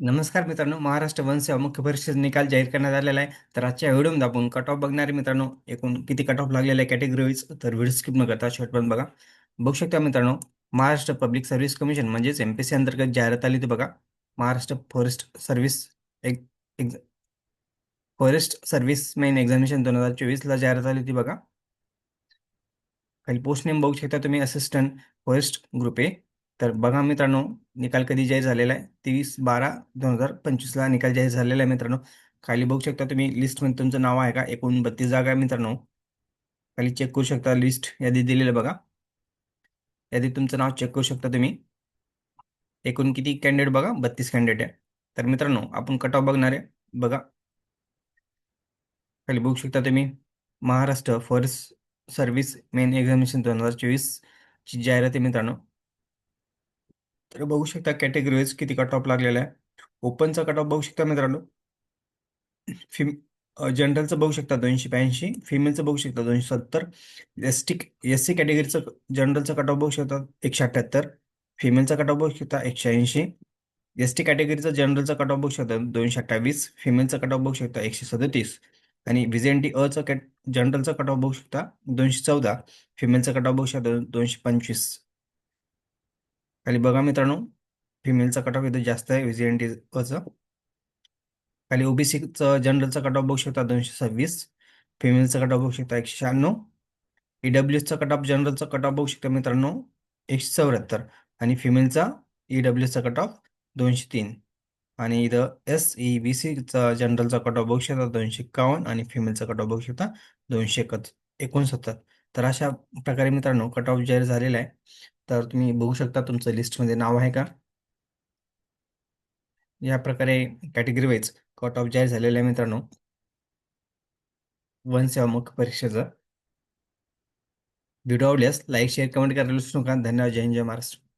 नमस्कार मित्रांनो महाराष्ट्र वन सेवा मुख्य परीक्षेचा निकाल जाहीर करण्यात आलेला आहे. तर आजच्या व्हिडिओमध्ये आपण कट ऑफ बघणारे मित्रांनो एकूण किती कट ऑफ लागलेला आहे कॅटेगरी वाईज तर व्हिडिओ स्किप न करता पण बघा. बघू शकता मित्रांनो महाराष्ट्र पब्लिक सर्व्हिस कमिशन म्हणजेच एम पी सी अंतर्गत जाहिरात आली होती बघा. महाराष्ट्र फॉरेस्ट सर्व्हिस एक फॉरेस्ट सर्व्हिस मेन एक्झामिनेशन दोन हजार चोवीसला जाहिरात आली होती बघा. खाली पोस्ट नेम बघू शकता तुम्ही असिस्टंट फॉरेस्ट ग्रुप ए तर बघा मित्रांनो निकाल कधी जाहीर झालेला आहे? तेवीस बारा दोन हजार पंचवीसला निकाल जाहीर झालेला आहे मित्रांनो. खाली बघू शकता तुम्ही लिस्टमध्ये तुमचं नाव आहे का? एकूण बत्तीस जागा आहे मित्रांनो. खाली चेक करू शकता लिस्ट यादी दिलेलं बघा. यादी तुमचं नाव चेक करू शकता तुम्ही. एकूण किती कॅन्डिडेट बघा? बत्तीस कॅन्डिडेट आहे. तर मित्रांनो आपण कट ऑफ बघणार आहे. बघा. खाली बघू शकता तुम्ही Maharashtra forest service main examination दोन हजार चोवीसची जाहिरात आहे मित्रांनो. तर बघू शकता कॅटेगरीज किती कट ऑफ लागलेला आहे ओपनचा कट ऑफ बघू शकता मित्रांनो फिम जनरलचं बघू शकता दोनशे ब्याऐंशी फिमेलचं बघू शकता दोनशे सत्तर एस टी एस सी कॅटेगरीचं जनरलचं कट ऑफ बघू शकता एकशे अठ्ठ्याहत्तर फिमेलचा कट ऑफ बघू शकता एकशे ऐंशी एस टी कॅटेगरीचा जनरलचा कट ऑफ बघू शकता दोनशे अठ्ठावीस फिमेलचा कट ऑफ बघू शकता एकशे सदतीस आणि व्हिजेंटी अचं कॅट जनरलचा कट ऑफ बघू शकता दोनशे चौदा फिमेलचा कट ऑफ बघू शकता दोनशे पंचवीस खाली बघा मित्रांनो फिमेलचा कट ऑफ इथं जास्त आहे व्हिजेंटी अचं खाली ओबीसीचं जनरलचा कट ऑफ बघू शकता दोनशे सव्वीस फिमेलचा कट ऑफ बघू शकता एकशे शहाण्णव ईडब्ल्यूएसचा कट ऑफ जनरलचा कट ऑफ बघू शकता मित्रांनो एकशे चौऱ्याहत्तर आणि फिमेलचा ईडब्ल्यूएसचा कट ऑफ दोनशे तीन. आणि इथं एस ई बी सीचा जनरलचा कट ऑफ बघू शकता दोनशे एकावन्न आणि फिमेलचा कट ऑफ बघू शकता दोनशे एकच एकोणसत्तर. तर अशा प्रकारे मित्रांनो कट ऑफ जाहीर झालेला आहे. तर तुम्ही बघू शकता तुमचं लिस्टमध्ये नाव आहे का? या प्रकारे कॅटेगरी वाईज कट ऑफ जाहीर झालेलं आहे मित्रांनो. वन सेवा मुख्य परीक्षेचं. व्हिडिओ आवडल्यास लाईक शेअर कमेंट करायला विसरू नका. धन्यवाद. जय हिंद जय महाराष्ट्र.